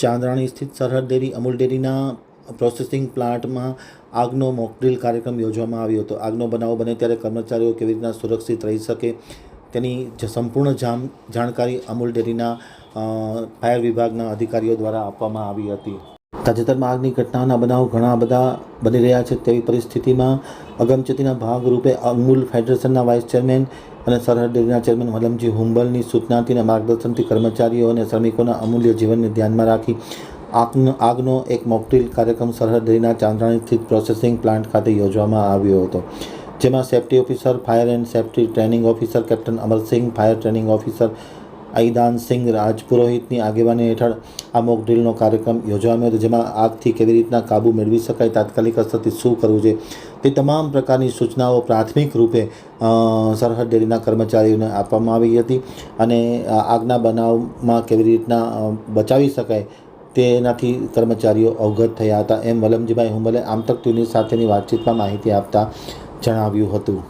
ચાંદ્રાણી સ્થિત સરહદ ડેરી, અમૂલ ડેરીના પ્રોસેસિંગ પ્લાન્ટમાં આગનો મોકડ્રીલ કાર્યક્રમ યોજવામાં આવ્યો હતો. આગનો બનાવ બને ત્યારે કર્મચારીઓ કેવી રીતના સુરક્ષિત રહી શકે તેની સંપૂર્ણ જામ, જાણકારી અમૂલ ડેરીના ફાયર વિભાગના અધિકારીઓ દ્વારા આપવામાં આવી હતી. તાજેતરમાં આગની ઘટનાના બનાવ ઘણા બધા બની રહ્યા છે તેવી પરિસ્થિતિમાં અગમચેતીના ભાગરૂપે અમૂલ ફેડરેશનના વાઇસ ચેરમેન અને સરહદ ડેરીના ચેરમેન વલમજી હુંબલની સૂચનાથી અને માર્ગદર્શનથી કર્મચારીઓ અને શ્રમિકોના અમૂલ્ય જીવનને ધ્યાનમાં રાખી આગનો આગનો એક મોકડ્રીલ કાર્યક્રમ સરહદ ડેરીના ચાંદ્રાણી સ્થિત પ્રોસેસિંગ પ્લાન્ટ ખાતે યોજવામાં આવ્યો હતો. જેમાં safety officer, fire and safety training officer, captain Amarsingh, fire training officer Aidan Singh રાજપુરોહિતની આગેવાની હેઠળ આ મોક ડ્રીલનો કાર્યક્રમ યોજવામાં હતો, જેમાં આગથી કેવી રીતના કાબૂ મેળવી શકાય, તાત્કાલિક અસરથી શું કરવું છે, તે તમામ પ્રકારની સૂચનાઓ પ્રાથમિક રૂપે સરહદ ડેરીના કર્મચારીઓને આપવામાં આવી હતી અને આગના બનાવમાં કેવી રીતના બચાવી શકાય તેનાથી કર્મચારીઓ અવગત થયા હતા. એમ વલમજીભાઈ હુંબલે આમતક ટીવી સાથેની વાતચીતમાં માહિતી આપતા જણાવ્યું હતું.